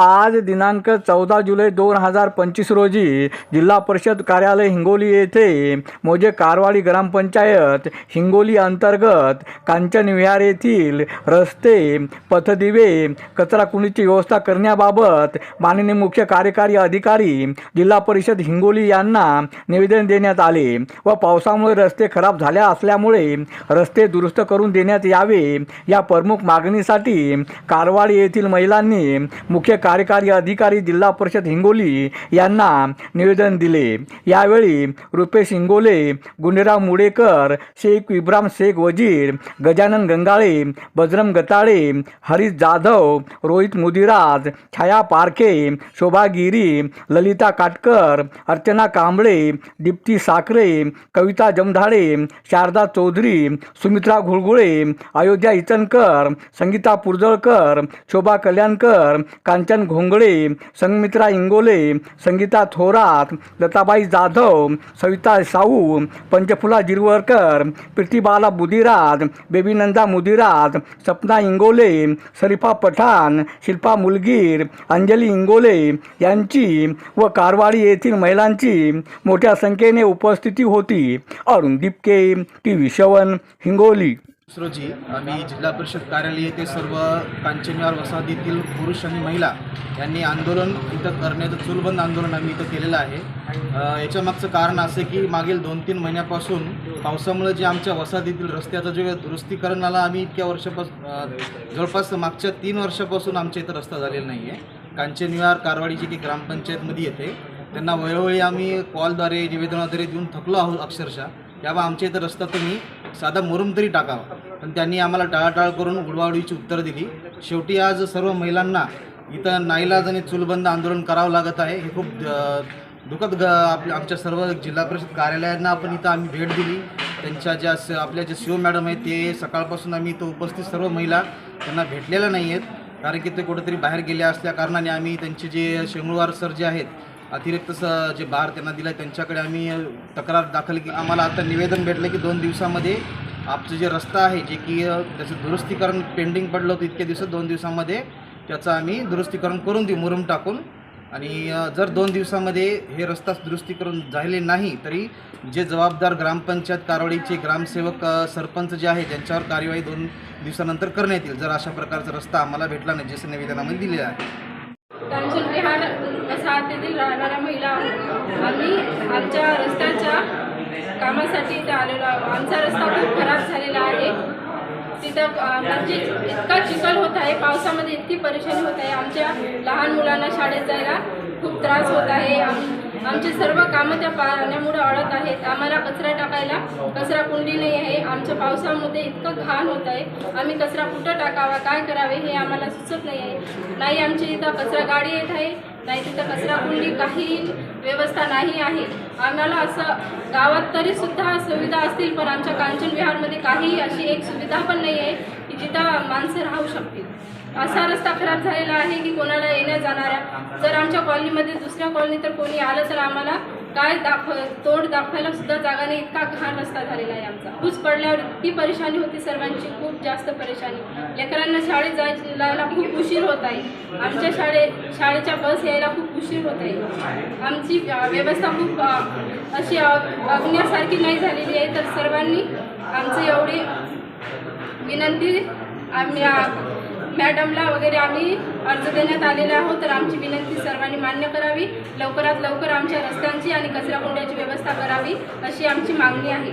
आज दिनांक चौदा जुलै दोन हजार पंचवीस रोजी जिल्हा परिषद कार्यालय हिंगोली येथे मोजे कारवाडी ग्रामपंचायत हिंगोली अंतर्गत कांचन विहार येथील रस्ते पथदिवे कचराकुंडीची व्यवस्था करण्याबाबत माननीय मुख्य कार्यकारी अधिकारी जिल्हा परिषद हिंगोली यांना निवेदन देण्यात आले व पावसामुळे रस्ते खराब झाल्या असल्यामुळे रस्ते दुरुस्त करून देण्यात यावे या प्रमुख मागणीसाठी कारवाडी येथील महिलांनी मुख्य कार्यकारी अधिकारी जिल्हा परिषद हिंगोली यांना निवेदन दिले. यावेळी रुपेश हिंगोले गुंडेराव मुडेकर शेख इब्राम शेख वजीर गजानन गंगाळे बजरंग गताळे हरीश जाधव रोहित मुदिराज छाया पारखे शोभा गिरी ललिता काटकर अर्चना कांबळे दीप्ती साखरे कविता जमधाडे शारदा चौधरी सुमित्रा घुळगुळे अयोध्या इचनकर संगीता पुरजळकर शोभा कल्याणकर कांचन घोंगडे संगमित्रा इंगोले संगीता थोरात लताबाई जाधव सविता साऊ पंचफुला जिरवरकर प्रतिबाला बुधिराज बेबीनंदा मुदिराज सपना इंगोले सरिफा पठाण शिल्पा मुलगीर अंजली इंगोले यांची व कारवाडी येथील महिलांची मोठ्या संख्येने उपस्थिती होती. अरुण दिपके टी व्ही शवन हिंगोली. रोजी आम्ही जिल्हा परिषद कार्यालय येथे सर्व कांचनवार वसाहतीतील पुरुष आणि महिला यांनी आंदोलन इथं करण्याचं चूलबंद आंदोलन आम्ही इथं केलेलं आहे. याच्यामागचं कारण असं की मागील दोन तीन महिन्यापासून पावसामुळे जे आमच्या वसाहतीतील रस्त्याचं जे दुरुस्तीकरणाला आम्ही इतक्या वर्षापासून जवळपास मागच्या तीन वर्षापासून आमच्या इथं रस्ता झालेला नाही आहे कांचनविहार कारवाडी जी की ग्रामपंचायतमध्ये येते त्यांना वेळोवेळी आम्ही कॉलद्वारे निवेदनाद्वारे देऊन थकलो आहोत अक्षरशः. त्यामुळे आमच्या इथं रस्ता तुम्ही साधा मुरुम तरी टाकावा. पण त्यांनी आम्हाला टाळाटाळ करून उडवाउडीची उत्तरं दिली. शेवटी आज सर्व महिलांना इथं नाईलाज आणि चुलबंद आंदोलन करावं लागत आहे. हे खूप दुखद दुःखद ग आपल्या आमच्या सर्व जिल्हा परिषद कार्यालयांना आपण इथं आम्ही भेट दिली. त्यांच्या ज्या स आपल्या ज्या शिव मॅडम आहेत ते सकाळपासून आम्ही इथं उपस्थित सर्व महिला त्यांना भेटलेल्या नाही आहेत कारण की ते कुठेतरी बाहेर गेले असल्या कारणाने आम्ही त्यांचे जे शेंगुळवार सर जे आहेत अतिरिक्त स जे भार त्यांना दिला त्यांच्याकडे आम्ही तक्रार दाखल की आम्हाला आता निवेदन भेटलं की दोन दिवसामध्ये आमचं जे रस्ता आहे जे की त्याचं दुरुस्तीकरण पेंडिंग पडलं होतं इतक्या दिवसात दोन दिवसामध्ये त्याचं आम्ही दुरुस्तीकरण करून देऊ मुरुम टाकून. आणि जर दोन दिवसामध्ये हे रस्ता दुरुस्तीकरण झाले नाही तरी जे जबाबदार ग्रामपंचायत कारवाडीचे ग्रामसेवक सरपंच जे आहे त्यांच्यावर कार्यवाही दोन दिवसानंतर करण्यात येईल. जर अशा प्रकारचा रस्ता आम्हाला भेटला नाही जसं निवेदनामध्ये दिलेलं आहे. राहणाऱ्या महिला आम्ही आमच्या रस्त्याच्या कामासाठी इथं आलेलो आहोत. आमचा रस्ता खूप खराब झालेला आहे. तिथं म्हणजे इतका चिखल होत आहे पावसामध्ये इतकी परेशानी होत आहे. आमच्या लहान मुलांना शाळेत जायला खूप त्रास होत आहे. आमचे सर्व कामं त्या पाण्यामुळे अडत आहेत. आम्हाला कचरा टाकायला कचरा कुंडी नाही आहे. आमच्या पावसामध्ये इतकं घाण होत आहे. आम्ही कचरा कुठं टाकावा काय करावे हे आम्हाला सुचत नाही आहे. नाही आमच्या इथं कचरा गाडी येत आहे. नाही तिथं कचरा कुंडी काही व्यवस्था नाही आहे. आम्हाला असं गावात तरी सुद्धा सुविधा असतील पण आमच्या कांचन विहारमध्ये काही अशी एक सुविधा पण नाही आहे की जिथं माणसं राहू शकतील. असा रस्ता खराब झालेला आहे की कोणाला येण्या जाणाऱ्या. जर आमच्या कॉलनीमध्ये दुसऱ्या कॉलनी तर कोणी आलं तर आम्हाला काय दाखव तोड दाखवायला सुद्धा जागा नाही. इतका घाण रस्ता झालेला आहे आमचा. पूस पडल्यावर इतकी परेशानी होती सर्वांची. खूप जास्त परेशानी. लेकरांना शाळेत जायला खूप उशीर होत आहे. आमच्या शाळे शाळेच्या बस यायला खूप उशीर होत आहे. आमची व्यवस्था खूप अशी अग्न्यासारखी बघण्यासारखी नाही झालेली आहे. तर सर्वांनी आमची एवढी विनंती आम्ही मॅडमला वगैरे आम्ही अर्ज देण्यात आलेला आहोत. तर आमची विनंती सर्वांनी मान्य करावी. लवकरात लवकर आमच्या रस्त्यांची आणि कचरा कुंड्याची व्यवस्था करावी अशी आमची मागणी आहे.